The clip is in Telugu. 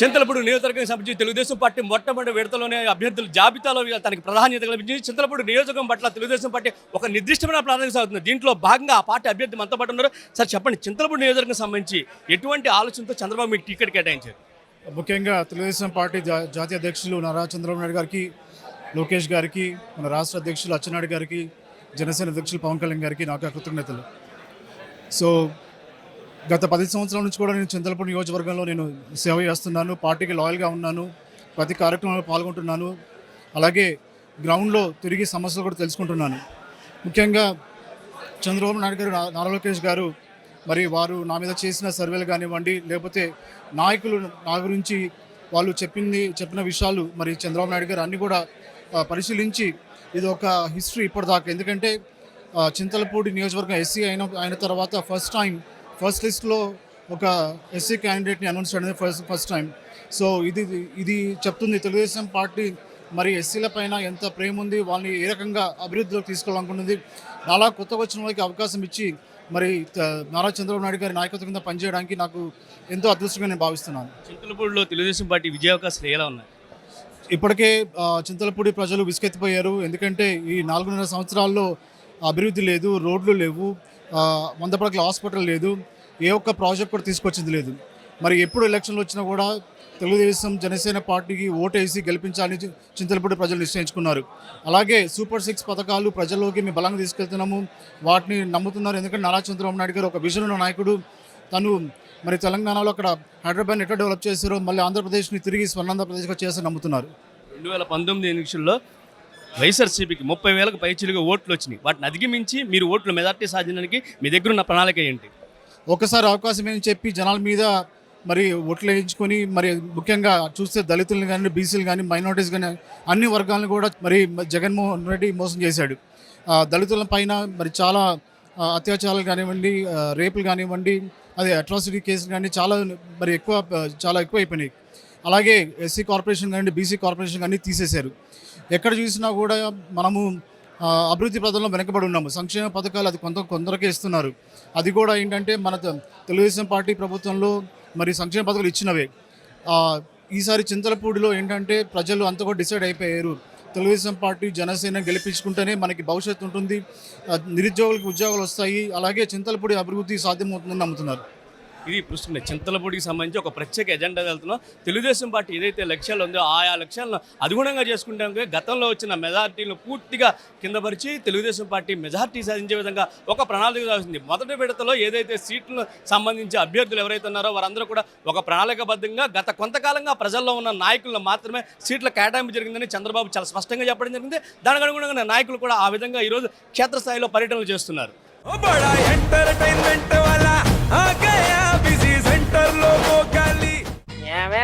చింతలపూడి నియోజకవర్గానికి సంబంధించి తెలుగుదేశం పార్టీ మొట్టమొదటి విడతలోనే అభ్యర్థుల జాబితాలో తనకి ప్రాధాన్యత కల్పించింది చింతలపూడి నియోజకవర్గం పట్ల తెలుగుదేశం పార్టీ ఒక నిర్దిష్టమైన ప్రాధాన్యత సాగుతుంది దీంట్లో భాగంగా ఆ పార్టీ అభ్యర్థి మనతో పాటు ఉన్నారు. సార్ చెప్పండి చింతలపూడి నియోజకవర్గం సంబంధించి ఎటువంటి ఆలోచనతో చంద్రబాబు మీకు టికెట్ కేటాయించారు? ముఖ్యంగా తెలుగుదేశం పార్టీ జాతీయ అధ్యక్షులు నారా చంద్రబాబు నాయుడు గారికి లోకేష్ గారికి మన రాష్ట్ర అధ్యక్షులు అచ్చెన్నాయుడు గారికి జనసేన అధ్యక్షులు పవన్ కళ్యాణ్ గారికి నాకు కృతజ్ఞతలు. సో గత పది సంవత్సరాల నుంచి కూడా నేను చింతలపూడి నియోజకవర్గంలో నేను సేవ చేస్తున్నాను పార్టీకి లాయల్గా ఉన్నాను ప్రతి కార్యక్రమంలో పాల్గొంటున్నాను అలాగే గ్రౌండ్లో తిరిగి సమస్యలు కూడా తెలుసుకుంటున్నాను. ముఖ్యంగా చంద్రబాబు నాయుడు గారు నా- నారా లోకేష్ గారు మరి వారు నా మీద చేసిన సర్వేలు కానివ్వండి లేకపోతే నాయకులు నా గురించి వాళ్ళు చెప్పింది చెప్పిన విషయాలు మరి చంద్రబాబు నాయుడు గారు అన్నీ కూడా పరిశీలించి ఇది ఒక హిస్టరీ ఇప్పటిదాకా. ఎందుకంటే చింతలపూడి నియోజకవర్గం ఎస్సీ అయిన అయిన తర్వాత ఫస్ట్ టైం ఫస్ట్ లిస్ట్లో ఒక ఎస్సీ క్యాండిడేట్ని అనౌన్స్ చేయడం ఫస్ట్ ఫస్ట్ టైం సో ఇది ఇది చెప్తుంది తెలుగుదేశం పార్టీ. మరి ఎస్సీల పైన ఎంత ప్రేమ ఉంది వాళ్ళని ఏ రకంగా అభివృద్ధిలోకి తీసుకోవాలనుకుంటుంది? అలా కొత్తగా వచ్చిన వాళ్ళకి అవకాశం ఇచ్చి మరి నారా చంద్రబాబు నాయుడు గారి నాయకత్వం కింద పనిచేయడానికి నాకు ఎంతో అదృష్టంగా నేను భావిస్తున్నాను. చింతలపూడిలో తెలుగుదేశం పార్టీ విజయావకాశాలు ఎలా ఉన్నాయి? ఇప్పటికే చింతలపూడి ప్రజలు విసుకెత్తిపోయారు. ఎందుకంటే ఈ నాలుగున్నర సంవత్సరాల్లో అభివృద్ధి లేదు రోడ్లు లేవు వంద పడకల హాస్పిటల్ లేదు. ఏ ఒక్క ప్రాజెక్ట్ కూడా తీసుకొచ్చింది లేదు. మరి ఎప్పుడు ఎలక్షన్లు వచ్చినా కూడా తెలుగుదేశం జనసేన పార్టీకి ఓటేసి గెలిపించాలని చింతలపూడి ప్రజలు నిశ్చయించుకున్నారు. అలాగే సూపర్ సిక్స్ పథకాలు ప్రజల్లోకి మేము బలంగా తీసుకెళ్తున్నాము వాటిని నమ్ముతున్నారు. ఎందుకంటే నారా చంద్రబాబు నాయుడు గారు ఒక విజన్ ఉన్న నాయకుడు. తను మరి తెలంగాణలో అక్కడ హైదరాబాద్ ఎట్లా డెవలప్ చేశారో మళ్ళీ ఆంధ్రప్రదేశ్ని తిరిగి స్వర్ణాంధ్రప్రదేశ్గా చేసి నమ్ముతున్నారు. రెండు వేల పంతొమ్మిది ఎన్నికల్లో వైఎస్ఆర్సీపీకి ముప్పై వేలకు పైచిలుగా ఓట్లు వచ్చినాయి. వాటిని అధిగమించి మీరు ఓట్లు మెజార్టీ సాధించడానికి మీ దగ్గర ఉన్న ప్రణాళిక ఏంటి? ఒకసారి అవకాశం ఏం చెప్పి జనాల మీద మరి ఓట్లు వేయించుకొని మరి ముఖ్యంగా చూస్తే దళితులను కానీ బీసీలు కానీ మైనార్టీస్ కానీ అన్ని వర్గాలను కూడా మరి జగన్మోహన్ రెడ్డి మోసం చేశాడు. దళితుల పైన మరి చాలా అత్యాచారాలు కానివ్వండి రేపులు కానివ్వండి అదే అట్రాసిటీ కేసులు కానీ చాలా మరి ఎక్కువ చాలా ఎక్కువ అయిపోయినాయి అలాగే ఎస్సీ కార్పొరేషన్ కానీ బీసీ కార్పొరేషన్ కానీ తీసేశారు. ఎక్కడ చూసినా కూడా మనము అభివృద్ధి పదంలో వెనకబడి ఉన్నాము. సంక్షేమ పథకాలు అది కొంత కొందరికే ఇస్తున్నారు. అది కూడా ఏంటంటే మన తెలుగుదేశం పార్టీ ప్రభుత్వంలో మరి సంక్షేమ పథకాలు ఇచ్చినవే. ఈసారి చింతలపూడిలో ఏంటంటే ప్రజలు అంతా కూడా డిసైడ్ అయిపోయారు. తెలుగుదేశం పార్టీ జనసేన గెలిపించుకుంటేనే మనకి భవిష్యత్తు ఉంటుంది. నిరుద్యోగులకు ఉద్యోగాలు వస్తాయి. అలాగే చింతలపూడి అభివృద్ధి సాధ్యమవుతుందని నమ్ముతున్నారు. ఇది ఇప్పుడు చింతలపూడికి సంబంధించి ఒక ప్రత్యేక ఎజెండా వెళ్తున్నాం. తెలుగుదేశం పార్టీ ఏదైతే లక్ష్యాలు ఉందో ఆయా లక్ష్యాలను అనుగుణంగా చేసుకుంటే గతంలో వచ్చిన మెజార్టీలు పూర్తిగా కిందపరిచి తెలుగుదేశం పార్టీ మెజార్టీ సాధించే విధంగా ఒక ప్రణాళిక సాగుతుంది మొదటి విడతలో ఏదైతే సీట్లను సంబంధించి అభ్యర్థులు ఎవరైతే ఉన్నారో వారందరూ కూడా ఒక ప్రణాళికబద్ధంగా గత కొంతకాలంగా ప్రజల్లో ఉన్న నాయకులను మాత్రమే సీట్ల కేటాయింపు జరిగిందని చంద్రబాబు చాలా స్పష్టంగా చెప్పడం జరిగింది. దానికి అనుగుణంగా నాయకులు కూడా ఆ విధంగా ఈరోజు క్షేత్రస్థాయిలో పర్యటనలు చేస్తున్నారు.